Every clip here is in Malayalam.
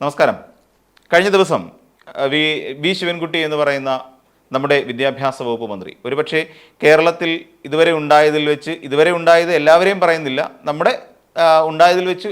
നമസ്കാരം. കഴിഞ്ഞ ദിവസം വി വി ശിവൻകുട്ടി എന്ന് പറയുന്ന നമ്മുടെ വിദ്യാഭ്യാസ വകുപ്പ് മന്ത്രി ഒരുപക്ഷെ കേരളത്തിൽ ഇതുവരെ ഉണ്ടായതിൽ വെച്ച് ഇതുവരെ ഉണ്ടായത് എല്ലാവരെയും പറയുന്നില്ല നമ്മുടെ ഉണ്ടായതിൽ വെച്ച്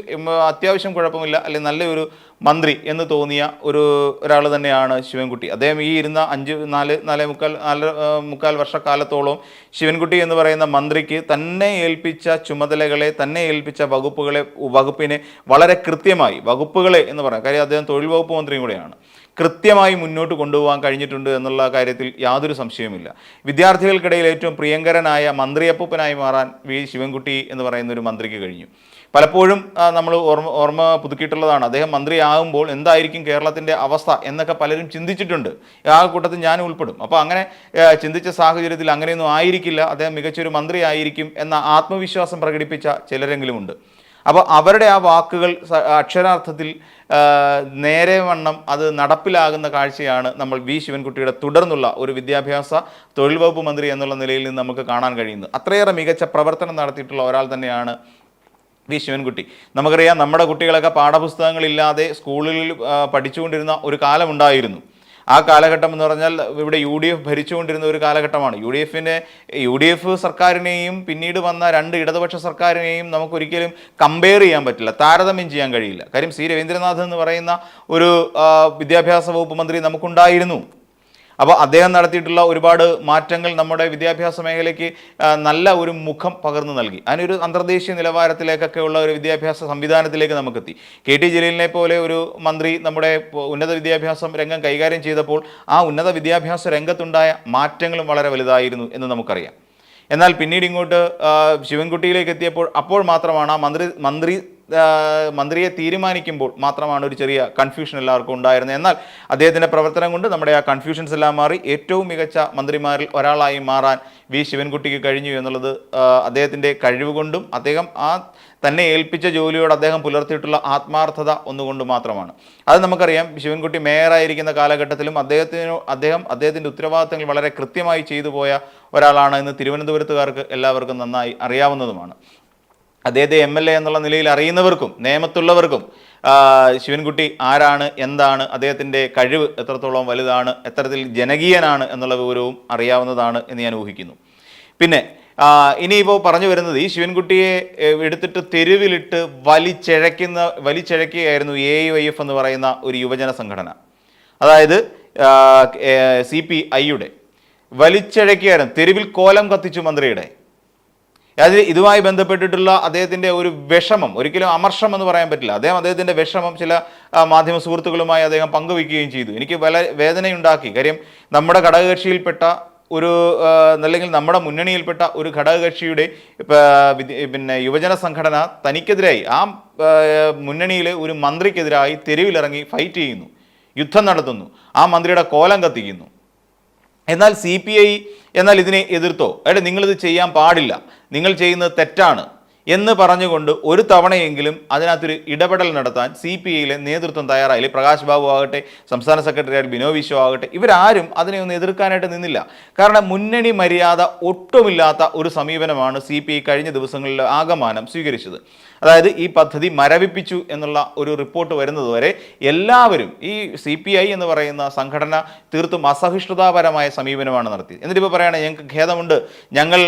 അത്യാവശ്യം കുഴപ്പമില്ല. അല്ലെങ്കിൽ നല്ലൊരു മന്ത്രി എന്ന് തോന്നിയ ഒരു ഒരാൾ തന്നെയാണ് ശിവൻകുട്ടി. അദ്ദേഹം ഈ ഇരുന്ന അഞ്ച് നാല് നാലേ മുക്കാൽ നാല് മുക്കാൽ വർഷക്കാലത്തോളം ശിവൻകുട്ടി എന്ന് പറയുന്ന മന്ത്രിക്ക് തന്നെ ഏൽപ്പിച്ച ചുമതലകളെ തന്നെ ഏൽപ്പിച്ച വകുപ്പുകളെ വകുപ്പിനെ വളരെ കൃത്യമായി വകുപ്പുകളെ എന്ന് പറയാം. കാര്യം അദ്ദേഹം തൊഴിൽ വകുപ്പ് മന്ത്രിയും കൂടെയാണ്. കൃത്യമായി മുന്നോട്ട് കൊണ്ടുപോകാൻ കഴിഞ്ഞിട്ടുണ്ട് എന്നുള്ള കാര്യത്തിൽ യാതൊരു സംശയവുമില്ല. വിദ്യാർത്ഥികൾക്കിടയിൽ ഏറ്റവും പ്രിയങ്കരനായ മന്ത്രിയപ്പൂപ്പനായി മാറാൻ വി ശിവൻകുട്ടി എന്ന് പറയുന്ന ഒരു മന്ത്രിക്ക് കഴിഞ്ഞു. പലപ്പോഴും നമ്മൾ ഓർമ്മ ഓർമ്മ പുതുക്കിയിട്ടുള്ളതാണ്. അദ്ദേഹം മന്ത്രിയാകുമ്പോൾ എന്തായിരിക്കും കേരളത്തിന്റെ അവസ്ഥ എന്നൊക്കെ പലരും ചിന്തിച്ചിട്ടുണ്ട്. ആ കൂട്ടത്തിൽ ഞാൻ ഉൾപ്പെടും. അപ്പോൾ അങ്ങനെ ചിന്തിച്ച സാഹചര്യത്തിൽ അങ്ങനെയൊന്നും ആയിരിക്കില്ല. അദ്ദേഹം മികച്ചൊരു മന്ത്രി ആയിരിക്കും എന്ന ആത്മവിശ്വാസം പ്രകടിപ്പിച്ച ചിലരെങ്കിലും ഉണ്ട് അപ്പോൾ അവരുടെ ആ വാക്കുകൾ അക്ഷരാർത്ഥത്തിൽ നേരെ വണ്ണം അത് നടപ്പിലാകുന്ന കാഴ്ചയാണ് നമ്മൾ വി. ശിവൻകുട്ടിയുടെ തുടർന്നുള്ള ഒരു വിദ്യാഭ്യാസ തൊഴിൽ വകുപ്പ് മന്ത്രി എന്നുള്ള നിലയിൽ നിന്ന് നമുക്ക് കാണാൻ കഴിയുന്നത്. അത്രയേറെ മികച്ച പ്രവർത്തനം നടത്തിയിട്ടുള്ള ഒരാൾ തന്നെയാണ് വി ശിവൻകുട്ടി. നമുക്കറിയാം നമ്മുടെ കുട്ടികളൊക്കെ പാഠപുസ്തകങ്ങളില്ലാതെ സ്കൂളിൽ പഠിച്ചുകൊണ്ടിരുന്ന ഒരു കാലമുണ്ടായിരുന്നു. ആ കാലഘട്ടം എന്ന് പറഞ്ഞാൽ ഇവിടെ യു ഡി എഫ് ഭരിച്ചുകൊണ്ടിരുന്ന ഒരു കാലഘട്ടമാണ്. യു ഡി എഫിന്റെ യു ഡി എഫ് സർക്കാരിനെയും പിന്നീട് വന്ന രണ്ട് ഇടതുപക്ഷ സർക്കാരിനെയും നമുക്കൊരിക്കലും കമ്പയർ ചെയ്യാൻ പറ്റില്ല. താരതമ്യം ചെയ്യാൻ കഴിയില്ല. കാര്യം സി. രവീന്ദ്രനാഥ് എന്ന് പറയുന്ന ഒരു വിദ്യാഭ്യാസ വകുപ്പ് മന്ത്രി നമുക്കുണ്ടായിരുന്നു. അപ്പോൾ അദ്ദേഹം നടത്തിയിട്ടുള്ള ഒരുപാട് മാറ്റങ്ങൾ നമ്മുടെ വിദ്യാഭ്യാസ മേഖലയ്ക്ക് നല്ല ഒരു മുഖം പകർന്നു നൽകി. അതിനൊരു അന്തർദേശീയ നിലവാരത്തിലേക്കൊക്കെ ഉള്ള ഒരു വിദ്യാഭ്യാസ സംവിധാനത്തിലേക്ക് നമുക്കെത്തി. കെ ടി ജലീലിനെ പോലെ ഒരു മന്ത്രി നമ്മുടെ ഉന്നത വിദ്യാഭ്യാസം രംഗം കൈകാര്യം ചെയ്തപ്പോൾ ആ ഉന്നത വിദ്യാഭ്യാസ രംഗത്തുണ്ടായ മാറ്റങ്ങളും വളരെ വലുതായിരുന്നു എന്ന് നമുക്കറിയാം. എന്നാൽ പിന്നീട് ഇങ്ങോട്ട് ശിവൻകുട്ടിയിലേക്ക് എത്തിയപ്പോൾ അപ്പോൾ മാത്രമാണ് ആ മന്ത്രി മന്ത്രി മന്ത്രിയെ തീരുമാനിക്കുമ്പോൾ മാത്രമാണ് ഒരു ചെറിയ കൺഫ്യൂഷൻ എല്ലാവർക്കും ഉണ്ടായിരുന്നത്. എന്നാൽ അദ്ദേഹത്തിന്റെ പ്രവർത്തനം കൊണ്ട് നമ്മുടെ ആ കൺഫ്യൂഷൻസ് എല്ലാം മാറി. ഏറ്റവും മികച്ച മന്ത്രിമാരിൽ ഒരാളായി മാറാൻ വി. ശിവൻകുട്ടിക്ക് കഴിഞ്ഞു എന്നുള്ളത് അദ്ദേഹത്തിന്റെ കഴിവ് കൊണ്ടും അദ്ദേഹം ആ തന്നെ ഏൽപ്പിച്ച ജോലിയോട് അദ്ദേഹം പുലർത്തിയിട്ടുള്ള ആത്മാർത്ഥത ഒന്നുകൊണ്ട് മാത്രമാണ്. അത് നമുക്കറിയാം ശിവൻകുട്ടി മേയറായിരിക്കുന്ന കാലഘട്ടത്തിലും അദ്ദേഹത്തിന് അദ്ദേഹം അദ്ദേഹത്തിന്റെ ഉത്തരവാദിത്തങ്ങൾ വളരെ കൃത്യമായി ചെയ്തു പോയ ഒരാളാണ് എന്ന് തിരുവനന്തപുരത്തുകാർക്ക് എല്ലാവർക്കും നന്നായി അറിയാവുന്നതുമാണ്. അദ്ദേഹത്തെ എം എൽ എ എന്നുള്ള നിലയിൽ അറിയുന്നവർക്കും നിയമത്തുള്ളവർക്കും ശിവൻകുട്ടി ആരാണ് എന്താണ് അദ്ദേഹത്തിന്റെ കഴിവ് എത്രത്തോളം വലുതാണ് എത്തരത്തിൽ ജനകീയനാണ് എന്നുള്ള വിവരവും അറിയാവുന്നതാണ് എന്ന് ഞാൻ ഊഹിക്കുന്നു. പിന്നെ ഇനിയിപ്പോൾ പറഞ്ഞു വരുന്നത് ഈ ശിവൻകുട്ടിയെ എടുത്തിട്ട് തെരുവിലിട്ട് വലിച്ചഴക്കുന്ന വലിച്ചിഴയ്ക്കുകയായിരുന്നു എ ഐ വൈ എഫ് എന്ന് പറയുന്ന ഒരു യുവജന സംഘടന. അതായത് സി പി ഐയുടെ. വലിച്ചിഴയ്ക്കുകയായിരുന്നു. തെരുവിൽ കോലം കത്തിച്ചു മന്ത്രിയുടെ. അതിൽ ഇതുമായി ബന്ധപ്പെട്ടിട്ടുള്ള അദ്ദേഹത്തിന്റെ ഒരു വിഷമം ഒരിക്കലും അമർഷം എന്ന് പറയാൻ പറ്റില്ല. അദ്ദേഹം അദ്ദേഹത്തിന്റെ വിഷമം ചില മാധ്യമ സുഹൃത്തുക്കളുമായി അദ്ദേഹം പങ്കുവയ്ക്കുകയും ചെയ്തു. എനിക്ക് പല വേദനയുണ്ടാക്കി. കാര്യം നമ്മുടെ ഘടകകക്ഷിയിൽപ്പെട്ട ഒരു അല്ലെങ്കിൽ നമ്മുടെ മുന്നണിയിൽപ്പെട്ട ഒരു ഘടകകക്ഷിയുടെ പിന്നെ യുവജന സംഘടന തനിക്കെതിരായി ആ, മുന്നണിയിലെ ഒരു മന്ത്രിക്കെതിരായി തെരുവിലിറങ്ങി ഫൈറ്റ് ചെയ്യുന്നു. യുദ്ധം നടത്തുന്നു. ആ മന്ത്രിയുടെ കോലം കത്തിക്കുന്നു. എന്നാൽ സി പി ഐ എന്നാൽ ഇതിനെ എതിർത്തോ? എടാ നിങ്ങളിത് ചെയ്യാൻ പാടില്ല. നിങ്ങൾ ചെയ്യുന്നത് തെറ്റാണ്. എന്ന് പറഞ്ഞുകൊണ്ട് ഒരു തവണയെങ്കിലും അതിനകത്തൊരു ഇടപെടൽ നടത്താൻ സി പി ഐയിലെ നേതൃത്വം തയ്യാറായില്ലേ പ്രകാശ് ബാബു ആകട്ടെ സംസ്ഥാന സെക്രട്ടറി ബിനോ വിശ്വ ആകട്ടെ ഇവരാരും അതിനെ ഒന്ന് എതിർക്കാനായിട്ട് നിന്നില്ല. കാരണം മുന്നണി മര്യാദ ഒട്ടുമില്ലാത്ത ഒരു സമീപനമാണ് സി പി ഐ കഴിഞ്ഞ ദിവസങ്ങളിൽ ആകമാനം സ്വീകരിച്ചത്. അതായത് ഈ പദ്ധതി മരവിപ്പിച്ചു എന്നുള്ള ഒരു റിപ്പോർട്ട് വരുന്നതുവരെ എല്ലാവരും ഈ സി പി ഐ എന്ന് പറയുന്ന സംഘടന തീർത്തും അസഹിഷ്ണുതാപരമായ സമീപനമാണ് നടത്തിയത്. എന്നിട്ടിപ്പോൾ പറയുകയാണെങ്കിൽ പറയുകയാണ് ഞങ്ങൾക്ക് ഖേദമുണ്ട്. ഞങ്ങൾ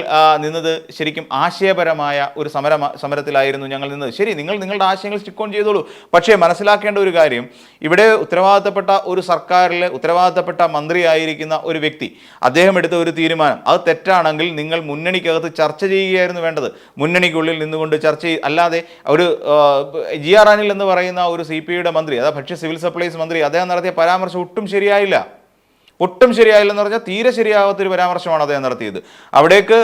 നിന്നത് ശരിക്കും ആശയപരമായ ഒരു സമര സമരത്തിലായിരുന്നു ഞങ്ങൾ നിന്ന്. ശരി നിങ്ങൾ നിങ്ങളുടെ ആശയങ്ങൾ സ്റ്റിക്ക് ഓൺ ചെയ്തോളൂ. പക്ഷേ മനസ്സിലാക്കേണ്ട ഒരു കാര്യം ഇവിടെ ഉത്തരവാദിത്തപ്പെട്ട ഒരു സർക്കാരിലെ ഉത്തരവാദിത്തപ്പെട്ട മന്ത്രിയായിരിക്കുന്ന ഒരു വ്യക്തി അദ്ദേഹം എടുത്ത ഒരു തീരുമാനം. അത് തെറ്റാണെങ്കിൽ നിങ്ങൾ മുന്നണിക്കകത്ത് ചർച്ച ചെയ്യുകയായിരുന്നു വേണ്ടത്. മുന്നണിക്കുള്ളിൽ നിന്നുകൊണ്ട് ചർച്ച ചെയ് അല്ലാതെ ഒരു ജി ആർ അനിൽ എന്ന് പറയുന്ന ഒരു സി പി ഐയുടെ മന്ത്രി അതായത് ഭക്ഷ്യ സിവിൽ സപ്ലൈസ് മന്ത്രി അദ്ദേഹം നടത്തിയ പരാമർശം ഒട്ടും ശരിയായില്ല. ഒട്ടും ശരിയായില്ലെന്ന് പറഞ്ഞാൽ തീരെ ശരിയാവാത്തൊരു പരാമർശമാണ് അദ്ദേഹം നടത്തിയത്. അവിടേക്ക്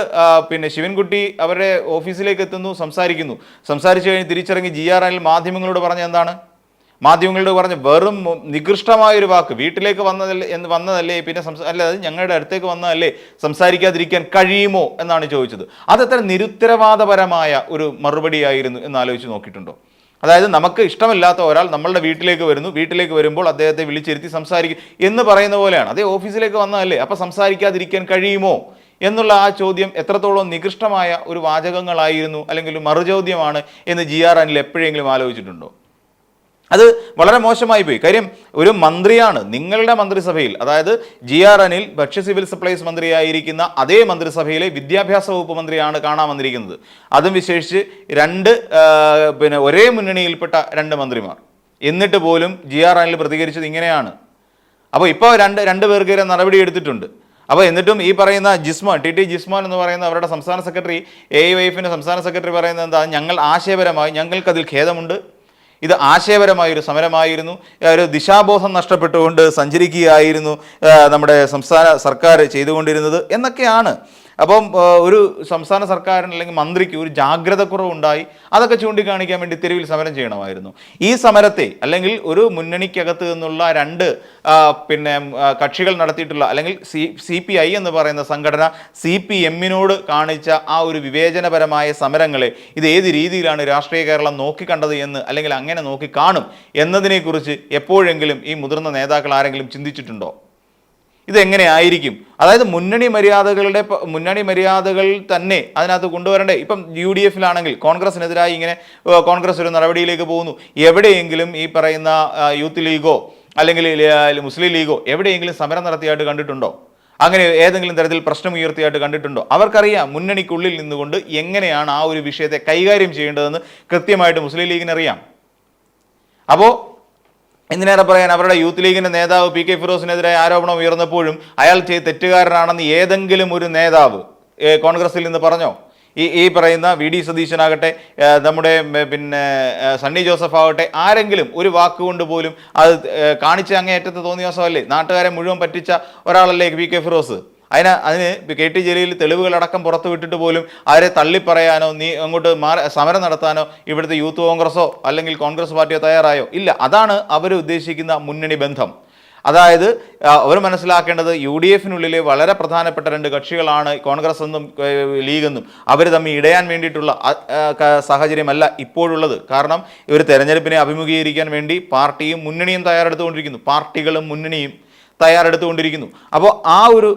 പിന്നെ ശിവൻകുട്ടി അവരുടെ ഓഫീസിലേക്ക് എത്തുന്നു സംസാരിക്കുന്നു. സംസാരിച്ചു കഴിഞ്ഞ് തിരിച്ചിറങ്ങി ജി ആർ ആയിൽ മാധ്യമങ്ങളോട് പറഞ്ഞ എന്താണ്? മാധ്യമങ്ങളോട് പറഞ്ഞ് വെറും നികൃഷ്ടമായ ഒരു വാക്ക് വീട്ടിലേക്ക് വന്നതല്ലേ എന്ന് വന്നതല്ലേ പിന്നെ സംസാ അല്ല അത് ഞങ്ങളുടെ അടുത്തേക്ക് വന്നതല്ലേ സംസാരിക്കാതിരിക്കാൻ കഴിയുമോ എന്നാണ് ചോദിച്ചത്. അതെത്ര നിരുത്തരവാദപരമായ ഒരു മറുപടിയായിരുന്നു എന്ന് ആലോചിച്ച് നോക്കിയിട്ടുണ്ടോ? അതായത് നമുക്ക് ഇഷ്ടമില്ലാത്ത ഒരാൾ നമ്മളുടെ വീട്ടിലേക്ക് വരുന്നു. വീട്ടിലേക്ക് വരുമ്പോൾ അദ്ദേഹത്തെ വിളിച്ചിരുത്തി സംസാരിക്കും എന്ന് പറയുന്ന പോലെയാണ്. അതേ ഓഫീസിലേക്ക് വന്നതല്ലേ? അപ്പം സംസാരിക്കാതിരിക്കാൻ കഴിയുമോ? എന്നുള്ള ആ ചോദ്യം എത്രത്തോളം നികൃഷ്ടമായ ഒരു വാചകങ്ങളായിരുന്നു അല്ലെങ്കിൽ മറുചോദ്യമാണ് എന്ന് ജി ആർ അനിൽ എപ്പോഴെങ്കിലും ആലോചിച്ചിട്ടുണ്ടോ? അത് വളരെ മോശമായി പോയി. കാര്യം ഒരു മന്ത്രിയാണ് നിങ്ങളുടെ മന്ത്രിസഭയിൽ അതായത് ജി ആർ അനിൽ ഭക്ഷ്യ സിവിൽ സപ്ലൈസ് മന്ത്രിയായിരിക്കുന്ന അതേ മന്ത്രിസഭയിലെ വിദ്യാഭ്യാസ വകുപ്പ് മന്ത്രിയാണ് കാണാൻ വന്നിരിക്കുന്നത്. അതും വിശേഷിച്ച് രണ്ട് പിന്നെ ഒരേ മുന്നണിയിൽപ്പെട്ട രണ്ട് മന്ത്രിമാർ. എന്നിട്ട് പോലും ജി ആർ അനിൽ പ്രതികരിച്ചത് ഇങ്ങനെയാണ്. അപ്പോൾ ഇപ്പോൾ രണ്ട് രണ്ട് പേർക്കെതിരെ നടപടി എടുത്തിട്ടുണ്ട്. അപ്പോൾ എന്നിട്ടും ഈ പറയുന്ന ജിസ്മോൻ ടി ടി ജിസ്മോൻ എന്ന് പറയുന്ന അവരുടെ സംസ്ഥാന സെക്രട്ടറി എ ഐ വൈഫിന്റെ സംസ്ഥാന സെക്രട്ടറി പറയുന്നത് എന്താ? ഞങ്ങൾ ആശയപരമായി ഞങ്ങൾക്കതിൽ ഖേദമുണ്ട്. ഇത് ആശയപരമായ ഒരു സമരമായിരുന്നു. ഒരു ദിശാബോധം നഷ്ടപ്പെട്ടുകൊണ്ട് സഞ്ചരിക്കുകയായിരുന്നു നമ്മുടെ സംസ്ഥാന സർക്കാർ ചെയ്തുകൊണ്ടിരുന്നത് എന്നൊക്കെയാണ് അപ്പം ഒരു സംസ്ഥാന സർക്കാരിന് അല്ലെങ്കിൽ മന്ത്രിക്ക് ഒരു ജാഗ്രത കുറവുണ്ടായി അതൊക്കെ ചൂണ്ടിക്കാണിക്കാൻ വേണ്ടി തെരുവിൽ സമരം ചെയ്യണമായിരുന്നു. ഈ സമരത്തെ അല്ലെങ്കിൽ ഒരു മുന്നണിക്കകത്ത് നിന്നുള്ള രണ്ട് പിന്നെ കക്ഷികൾ നടത്തിയിട്ടുള്ള അല്ലെങ്കിൽ സി സി പി ഐ എന്ന് പറയുന്ന സംഘടന സി പി എമ്മിനോട് കാണിച്ച ആ ഒരു വിവേചനപരമായ സമരങ്ങളെ ഇത് ഏത് രീതിയിലാണ് രാഷ്ട്രീയ കേരളം നോക്കിക്കണ്ടത് എന്ന് അല്ലെങ്കിൽ അങ്ങനെ നോക്കി കാണും എന്നതിനെക്കുറിച്ച് എപ്പോഴെങ്കിലും ഈ മുതിർന്ന നേതാക്കൾ ആരെങ്കിലും ചിന്തിച്ചിട്ടുണ്ടോ? ഇതെങ്ങനെ ആയിരിക്കും അതായത് മുന്നണി മര്യാദകളുടെ മുന്നണി മര്യാദകൾ തന്നെ അതിനകത്ത് കൊണ്ടുവരണ്ടേ? ഇപ്പം യു ഡി എഫിലാണെങ്കിൽ കോൺഗ്രസിനെതിരായി ഇങ്ങനെ കോൺഗ്രസ് ഒരു നടപടിയിലേക്ക് പോകുന്നു. എവിടെയെങ്കിലും ഈ പറയുന്ന യൂത്ത് ലീഗോ അല്ലെങ്കിൽ മുസ്ലിം ലീഗോ എവിടെയെങ്കിലും സമരം നടത്തിയായിട്ട് കണ്ടിട്ടുണ്ടോ? അങ്ങനെ ഏതെങ്കിലും തരത്തിൽ പ്രശ്നം ഉയർത്തിയായിട്ട് കണ്ടിട്ടുണ്ടോ? അവർക്കറിയാം മുന്നണിക്കുള്ളിൽ നിന്നുകൊണ്ട് എങ്ങനെയാണ് ആ ഒരു വിഷയത്തെ കൈകാര്യം ചെയ്യേണ്ടതെന്ന് കൃത്യമായിട്ട് മുസ്ലിം ലീഗിനറിയാം. അപ്പോൾ എന്തിനേറെ പറയാൻ? അവരുടെ യൂത്ത് ലീഗിന്റെ നേതാവ് പി കെ ഫിറോസിനെതിരായ ആരോപണം ഉയർന്നപ്പോഴും അയാൾ ചെയ്ത് തെറ്റുകാരനാണെന്ന് ഏതെങ്കിലും ഒരു നേതാവ് കോൺഗ്രസിൽ നിന്ന് പറഞ്ഞോ? ഈ ഈ പറയുന്ന വി ഡി സതീശനാകട്ടെ നമ്മുടെ പിന്നെ സണ്ണി ജോസഫ് ആകട്ടെ ആരെങ്കിലും ഒരു വാക്കുകൊണ്ട് പോലും അത് കാണിച്ച അങ്ങേയറ്റത്ത് തോന്നിയ ദിവസമല്ലേ നാട്ടുകാരെ മുഴുവൻ പറ്റിച്ച ഒരാളല്ലേ പി കെ ഫിറോസ്? അതിന് അതിന് കെ ടി ജലീൽ തെളിവുകളടക്കം പുറത്തു വിട്ടിട്ട് പോലും അവരെ തള്ളിപ്പറയാനോ നീ അങ്ങോട്ട് മാറി സമരം നടത്താനോ ഇവിടുത്തെ യൂത്ത് കോൺഗ്രസോ അല്ലെങ്കിൽ കോൺഗ്രസ് പാർട്ടിയോ തയ്യാറായോ? ഇല്ല. അതാണ് അവർ ഉദ്ദേശിക്കുന്ന മുന്നണി ബന്ധം. അതായത് അവർ മനസ്സിലാക്കേണ്ടത് യു ഡി എഫിനുള്ളിലെ വളരെ പ്രധാനപ്പെട്ട രണ്ട് കക്ഷികളാണ് കോൺഗ്രസ് എന്നും ലീഗെന്നും അവർ തമ്മിൽ ഇടയാൻ വേണ്ടിയിട്ടുള്ള സാഹചര്യമല്ല ഇപ്പോഴുള്ളത്. കാരണം ഇവർ തെരഞ്ഞെടുപ്പിനെ അഭിമുഖീകരിക്കാൻ വേണ്ടി പാർട്ടിയും മുന്നണിയും തയ്യാറെടുത്തുകൊണ്ടിരിക്കുന്നു. പാർട്ടികളും മുന്നണിയും തയ്യാറെടുത്തുകൊണ്ടിരിക്കുന്നു. അപ്പോൾ ആ ഒരു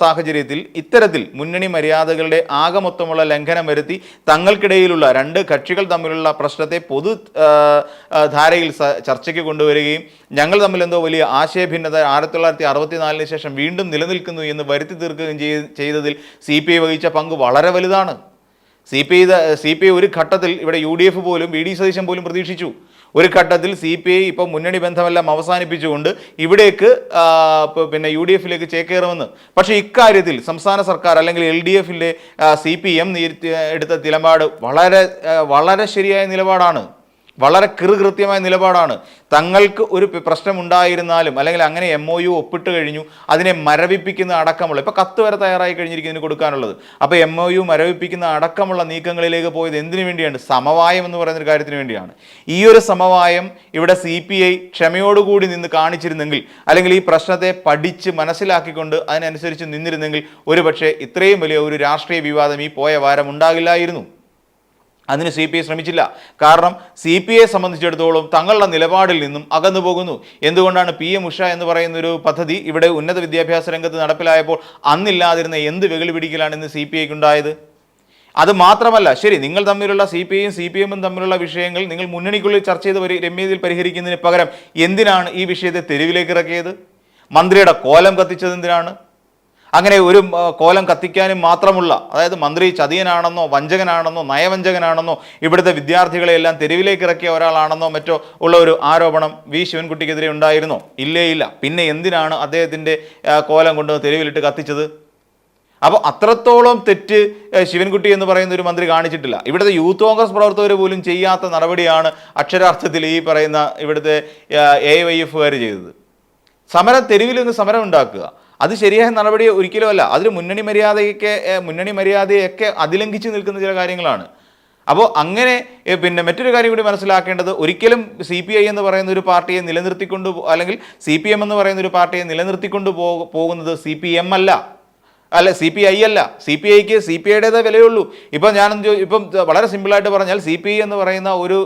സാഹചര്യത്തിൽ ഇത്തരത്തിൽ മുന്നണി മര്യാദകളുടെ ആകെ മൊത്തമുള്ള ലംഘനം വരുത്തി തങ്ങൾക്കിടയിലുള്ള രണ്ട് കക്ഷികൾ തമ്മിലുള്ള പ്രശ്നത്തെ പൊതു ധാരയിൽ ചർച്ചയ്ക്ക് കൊണ്ടുവരികയും ഞങ്ങൾ തമ്മിൽ എന്തോ വലിയ ആശയഭിന്നത ആയിരത്തി തൊള്ളായിരത്തി അറുപത്തിനാലിന് ശേഷം വീണ്ടും നിലനിൽക്കുന്നു എന്ന് വരുത്തി തീർക്കുകയും ചെയ്തതിൽ സി പി ഐ വഹിച്ച പങ്ക് വളരെ വലുതാണ്. C P I C P I ഒരു ഘട്ടത്തിൽ ഇവിടെ യു ഡി എഫ് പോലും വി ഡി സതീശൻ പോലും പ്രതീക്ഷിച്ചു. ഒരു ഘട്ടത്തിൽ സി പി ഐ ഇപ്പം മുന്നണി ബന്ധമെല്ലാം അവസാനിപ്പിച്ചുകൊണ്ട് ഇവിടേക്ക് പിന്നെ യു ഡി എഫിലേക്ക് ചേക്കേറുമെന്ന്. പക്ഷേ ഇക്കാര്യത്തിൽ സംസ്ഥാന സർക്കാർ അല്ലെങ്കിൽ എൽ ഡി എഫിന്റെ സി പി എം എടുത്ത നിലപാട് വളരെ വളരെ ശരിയായ നിലപാടാണ്. വളരെ കൃകൃത്യമായ നിലപാടാണ്. തങ്ങൾക്ക് ഒരു പ്രശ്നമുണ്ടായിരുന്നാലും അല്ലെങ്കിൽ അങ്ങനെ എം ഒ യു ഒപ്പിട്ട് കഴിഞ്ഞു അതിനെ മരവിപ്പിക്കുന്ന അടക്കമുള്ള ഇപ്പോൾ കത്ത് വരെ തയ്യാറായി കഴിഞ്ഞിരിക്കുന്നതിന് കൊടുക്കാനുള്ളത്. അപ്പോൾ എം ഒ യു മരവിപ്പിക്കുന്ന അടക്കമുള്ള നീക്കങ്ങളിലേക്ക് പോയത് എന്തിനു വേണ്ടിയാണ്? സമവായം എന്ന് പറയുന്ന ഒരു കാര്യത്തിന് വേണ്ടിയാണ്. ഈ ഒരു സമവായം ഇവിടെ സി പി ഐ ക്ഷമയോടുകൂടി നിന്ന് കാണിച്ചിരുന്നെങ്കിൽ അല്ലെങ്കിൽ ഈ പ്രശ്നത്തെ പഠിച്ച് മനസ്സിലാക്കിക്കൊണ്ട് അതിനനുസരിച്ച് നിന്നിരുന്നെങ്കിൽ ഒരുപക്ഷെ ഇത്രയും വലിയ ഒരു രാഷ്ട്രീയ വിവാദം ഈ പോയ വാരം ഉണ്ടാകില്ലായിരുന്നു. അതിന് സി പി ഐ ശ്രമിച്ചില്ല. കാരണം സി പി ഐയെ സംബന്ധിച്ചിടത്തോളം തങ്ങളുടെ നിലപാടിൽ നിന്നും അകന്നു പോകുന്നു. എന്തുകൊണ്ടാണ് പി എം ഉഷ എന്ന് പറയുന്ന ഒരു പദ്ധതി ഇവിടെ ഉന്നത വിദ്യാഭ്യാസ രംഗത്ത് നടപ്പിലായപ്പോൾ അന്നില്ലാതിരുന്ന എന്ത് വെകിളി പിടിക്കലാണ് ഇന്ന് സി പി ഐക്ക് ഉണ്ടായത്? അത് മാത്രമല്ല ശരി നിങ്ങൾ തമ്മിലുള്ള സി പി ഐയും സി പി എമ്മും തമ്മിലുള്ള വിഷയങ്ങൾ നിങ്ങൾ മുന്നണിക്കുള്ളിൽ ചർച്ച ചെയ്ത് പരി രമ്യതയിൽ പരിഹരിക്കുന്നതിന് പകരം എന്തിനാണ് ഈ വിഷയത്തെ തെരുവിലേക്ക് ഇറക്കിയത്? മന്ത്രിയുടെ കോലം കത്തിച്ചത് എന്തിനാണ്? അങ്ങനെ ഒരു കോലം കത്തിക്കാനും മാത്രമുള്ള അതായത് മന്ത്രി ചതിയനാണെന്നോ വഞ്ചകനാണെന്നോ നയവഞ്ചകനാണെന്നോ ഇവിടുത്തെ വിദ്യാർത്ഥികളെയെല്ലാം തെരുവിലേക്ക് ഇറക്കിയ ഒരാളാണെന്നോ മറ്റോ ഉള്ള ഒരു ആരോപണം വി. ശിവൻകുട്ടിക്കെതിരെ ഉണ്ടായിരുന്നോ? ഇല്ലേ ഇല്ല. പിന്നെ എന്തിനാണ് അദ്ദേഹത്തിന്റെ കോലം കൊണ്ട് തെരുവിലിട്ട് കത്തിച്ചത്? അപ്പോൾ അത്രത്തോളം തെറ്റ് ശിവൻകുട്ടി എന്ന് പറയുന്ന ഒരു മന്ത്രി കാണിച്ചിട്ടില്ല. ഇവിടുത്തെ യൂത്ത് കോൺഗ്രസ് പ്രവർത്തകർ പോലും ചെയ്യാത്ത നടപടിയാണ് അക്ഷരാർത്ഥത്തിൽ ഈ പറയുന്ന ഇവിടുത്തെ എ വൈ എഫുകാർ ചെയ്തത്. സമരം തെരുവിൽ നിന്ന് സമരം ഉണ്ടാക്കുക. അത് ശരിയായ നടപടി ഒരിക്കലും അല്ല. അതിൽ മുന്നണി മര്യാദയൊക്കെ മുന്നണി മര്യാദയൊക്കെ അതിലംഘിച്ച് നിൽക്കുന്ന ചില കാര്യങ്ങളാണ്. അപ്പോൾ അങ്ങനെ പിന്നെ മറ്റൊരു കാര്യം കൂടി മനസ്സിലാക്കേണ്ടത് ഒരിക്കലും സി പി ഐ എന്ന് പറയുന്ന ഒരു പാർട്ടിയെ നിലനിർത്തിക്കൊണ്ട് അല്ലെങ്കിൽ സി പി എം എന്ന് പറയുന്ന ഒരു പാർട്ടിയെ നിലനിർത്തിക്കൊണ്ട് പോകുന്നത് സി പി എം അല്ല. അല്ല സി പി ഐ അല്ല. സി പി ഐക്ക് സി പി ഐയുടേതേ വിലയുള്ളൂ. ഇപ്പം ഞാൻ ഇപ്പം വളരെ സിമ്പിളായിട്ട് പറഞ്ഞാൽ സി പി ഐ എന്ന് പറയുന്ന ഒരു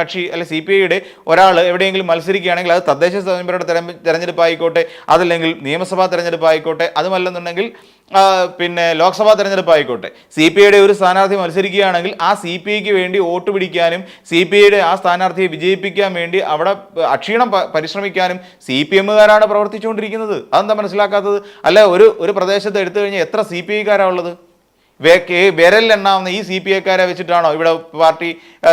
കക്ഷി അല്ലെ സി പി ഐയുടെ ഒരാൾ എവിടെയെങ്കിലും മത്സരിക്കുകയാണെങ്കിൽ അത് തദ്ദേശ സ്വയംഭരണ തെരഞ്ഞെ- തെരഞ്ഞെടുപ്പ് ആയിക്കോട്ടെ അതല്ലെങ്കിൽ നിയമസഭാ തെരഞ്ഞെടുപ്പ് ആയിക്കോട്ടെ അതുമല്ലെന്നുണ്ടെങ്കിൽ പിന്നെ ലോക്സഭാ തെരഞ്ഞെടുപ്പ് ആയിക്കോട്ടെ. സി പി ഐയുടെ ഒരു സ്ഥാനാർത്ഥി മത്സരിക്കുകയാണെങ്കിൽ ആ സി പി ഐക്ക് വേണ്ടി വോട്ട് പിടിക്കാനും സി പി ഐയുടെ ആ സ്ഥാനാർത്ഥിയെ വിജയിപ്പിക്കാൻ വേണ്ടി അവിടെ അക്ഷീണം പരിശ്രമിക്കാനും സി പി എമ്മുകാരാണ് പ്രവർത്തിച്ചുകൊണ്ടിരിക്കുന്നത്. അതെന്താ മനസ്സിലാക്കാത്തത്? അല്ല ഒരു ഒരു പ്രദേശത്ത് എടുത്തു കഴിഞ്ഞാൽ എത്ര സി പി ഐക്കാരാണ് ഉള്ളത്? വിരലിലെണ്ണാവുന്ന ഈ സി പി ഐക്കാരെ വെച്ചിട്ടാണോ ഇവിടെ പാർട്ടി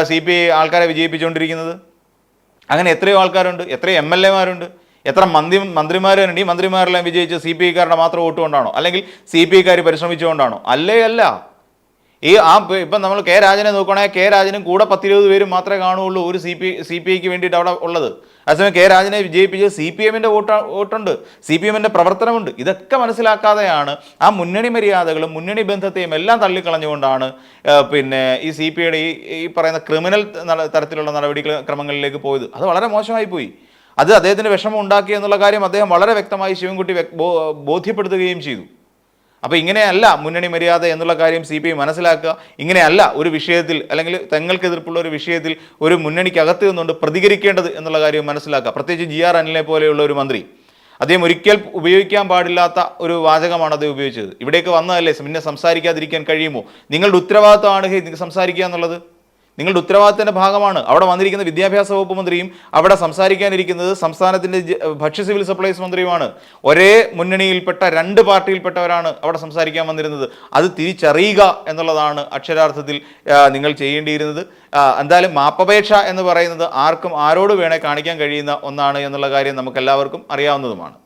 സി പി ഐ ആൾക്കാരെ വിജയിപ്പിച്ചുകൊണ്ടിരിക്കുന്നത്? അങ്ങനെ എത്രയോ ആൾക്കാരുണ്ട് എത്രയോ എം എൽ എമാരുണ്ട് എത്ര മന്ത്രി മന്ത്രിമാരുണ്ട് ഈ മന്ത്രിമാരെല്ലാം വിജയിച്ച് സി പി ഐക്കാരുടെ മാത്രം വോട്ട് കൊണ്ടാണോ? അല്ലെങ്കിൽ സി പി ഐക്കാർ പരിശ്രമിച്ചുകൊണ്ടാണോ? അല്ലേ അല്ല. ഈ ആ ഇപ്പം നമ്മൾ കെ രാജനെ നോക്കുകയാണെങ്കിൽ കെ രാജനും കൂടെ പത്തിരുപത് പേരും മാത്രമേ കാണുകയുള്ളൂ ഒരു സി പി സി പി ഐക്ക് വേണ്ടിയിട്ട് അവിടെ ഉള്ളത്. അതേസമയം കെ രാജനെ വിജയിപ്പിച്ച് സി പി എമ്മിന്റെ വോട്ട് വോട്ടുണ്ട്. സി പി എമ്മിന്റെ പ്രവർത്തനമുണ്ട്. ഇതൊക്കെ മനസ്സിലാക്കാതെയാണ് ആ മുന്നണി മര്യാദകളും മുന്നണി ബന്ധത്തെയും എല്ലാം തള്ളിക്കളഞ്ഞുകൊണ്ടാണ് പിന്നെ ഈ സി പി ഐയുടെ ഈ ഈ പറയുന്ന ക്രിമിനൽ തരത്തിലുള്ള നടപടി ക്രമങ്ങളിലേക്ക് പോയത്. അത് വളരെ മോശമായി പോയി അത് അദ്ദേഹത്തിന് വിഷമം ഉണ്ടാക്കി എന്നുള്ള കാര്യം അദ്ദേഹം വളരെ വ്യക്തമായി ശിവൻകുട്ടി ബോധ്യപ്പെടുത്തുകയും ചെയ്തു. അപ്പോൾ ഇങ്ങനെയല്ല മുന്നണി മര്യാദ എന്നുള്ള കാര്യം സി പി ഐ മനസ്സിലാക്കുക. ഇങ്ങനെയല്ല ഒരു വിഷയത്തിൽ അല്ലെങ്കിൽ തങ്ങൾക്ക് എതിർപ്പുള്ള ഒരു വിഷയത്തിൽ ഒരു മുന്നണിക്കകത്ത് നിന്നുകൊണ്ട് പ്രതികരിക്കേണ്ടത് എന്നുള്ള കാര്യം മനസ്സിലാക്കുക. പ്രത്യേകിച്ച് ജി ആർ അനിലിനെ പോലെയുള്ള ഒരു മന്ത്രി. അദ്ദേഹം ഒരിക്കൽ ഉപയോഗിക്കാൻ പാടില്ലാത്ത ഒരു വാചകമാണ് അദ്ദേഹം ഉപയോഗിച്ചത്. ഇവിടേക്ക് വന്നതല്ലേ? പിന്നെ സംസാരിക്കാതിരിക്കാൻ കഴിയുമോ? നിങ്ങളുടെ ഉത്തരവാദിത്തമാണ് ഹേ നിങ്ങൾ സംസാരിക്കുക എന്നുള്ളത്. നിങ്ങളുടെ ഉത്തരവാദിത്തത്തിന്റെ ഭാഗമാണ്. അവിടെ വന്നിരിക്കുന്ന വിദ്യാഭ്യാസ വകുപ്പ് മന്ത്രിയും അവിടെ സംസാരിക്കാനിരിക്കുന്നത് സംസ്ഥാനത്തിന്റെ ഭക്ഷ്യ സിവിൽ സപ്ലൈസ് മന്ത്രിയുമാണ്. ഒരേ മുന്നണിയിൽപ്പെട്ട രണ്ട് പാർട്ടിയിൽപ്പെട്ടവരാണ് അവിടെ സംസാരിക്കാൻ വന്നിരുന്നത്. അത് തിരിച്ചറിയുക എന്നുള്ളതാണ് അക്ഷരാർത്ഥത്തിൽ നിങ്ങൾ ചെയ്യേണ്ടിയിരുന്നത്. എന്തായാലും മാപ്പപേക്ഷ എന്ന് പറയുന്നത് ആർക്കും ആരോട് വേണേ കാണിക്കാൻ കഴിയുന്ന ഒന്നാണ് എന്നുള്ള കാര്യം നമുക്കെല്ലാവർക്കും അറിയാവുന്നതുമാണ്.